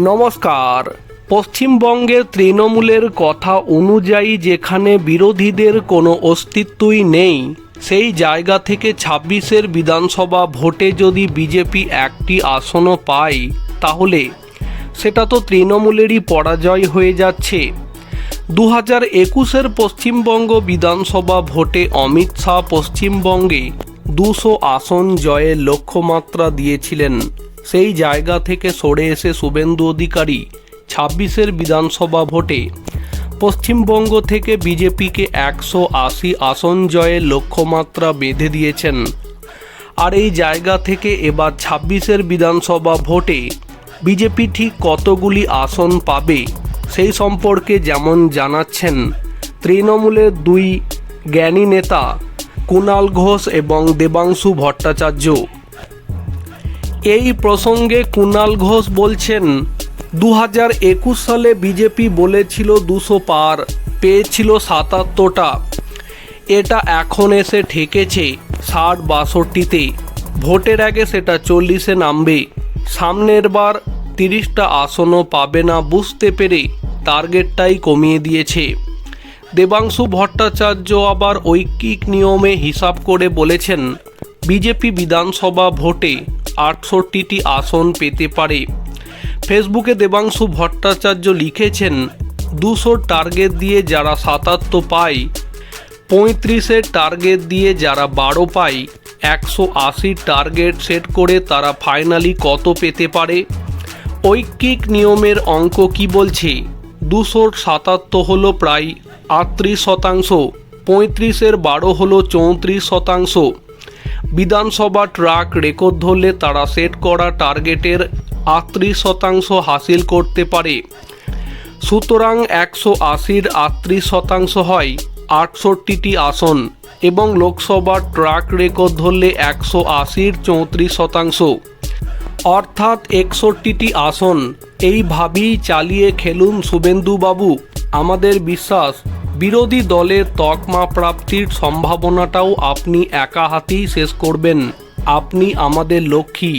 নমস্কার। পশ্চিমবঙ্গের তৃণমূলের কথা অনুযায়ী যেখানে বিরোধীদের কোনো অস্তিত্বই নেই, সেই জায়গা থেকে ছাব্বিশের বিধানসভা ভোটে যদি বিজেপি একটি আসনও পায়, তাহলে সেটা তো তৃণমূলেরই পরাজয় হয়ে যাচ্ছে। দু হাজার একুশের পশ্চিমবঙ্গ বিধানসভা ভোটে অমিত শাহ পশ্চিমবঙ্গে দুশো আসন জয়ের লক্ষ্যমাত্রা দিয়েছিলেন। সেই জায়গা থেকে সরে এসে শুভেন্দু অধিকারী ছাব্বিশের বিধানসভা ভোটে। পশ্চিমবঙ্গ থেকে বিজেপিকে একশো আশি আসন জয়ের লক্ষ্যমাত্রা বেঁধে দিয়েছেন। আর এই জায়গা থেকে এবার ছাব্বিশের বিধানসভা ভোটে বিজেপি ঠিক কতগুলি আসন পাবে, সেই সম্পর্কে যেমন জানাচ্ছেন তৃণমূলের দুই জ্ঞানী নেতা কুণাল ঘোষ এবং দেবাংশু ভট্টাচার্য। এই প্রসঙ্গে কুণাল ঘোষ বলছেন দু হাজার একুশ সালে বিজেপি বলেছিল দুশো পার, পেয়েছিল সাতাত্তরটা। এটা এখন এসে ঠেকেছে ষাট বাষট্টিতে। ভোটের আগে সেটা চল্লিশে নামবে। সামনের বার তিরিশটা আসনও পাবে না বুঝতে পেরে টার্গেটটাই কমিয়ে দিয়েছে। দেবাংশু ভট্টাচার্য আবার ঐকিক নিয়মে হিসাব করে বলেছেন, বিজেপি বিধানসভা ভোটে আটষট্টিটি আসন পেতে পারে। ফেসবুকে দেবাংশু ভট্টাচার্য লিখেছেন, দুশো টার্গেট দিয়ে যারা সাতাত্তর পায়, পঁয়ত্রিশের টার্গেট দিয়ে যারা বারো পায়, একশো আশির টার্গেট সেট করে তারা ফাইনালি কত পেতে পারে? ঐকিক নিয়মের অঙ্ক কি বলছে? দুশোর সাতাত্তর হলো প্রায় আটত্রিশ শতাংশ, পঁয়ত্রিশের বারো হলো চৌত্রিশ শতাংশ। বিধানসভা ট্রাক রেকর্ড ধরলে তারা সেট করা টার্গেটের আটত্রিশ শতাংশ হাসিল করতে পারে। সুতরাং একশো আশির আটত্রিশ শতাংশ হয় আটষট্টিটি আসন এবং লোকসভার ট্রাক রেকর্ড ধরলে একশো আশির চৌত্রিশ শতাংশ। অর্থাৎ একষট্টিটি আসন। এইভাবেই চালিয়ে খেলুন শুভেন্দুবাবু। আমাদের বিশ্বাস বিরোধী দলের তকমা প্রাপ্তির সম্ভাবনাটাও আপনি একা হাতেই শেষ করবেন। আপনি আমাদের লক্ষ্মী।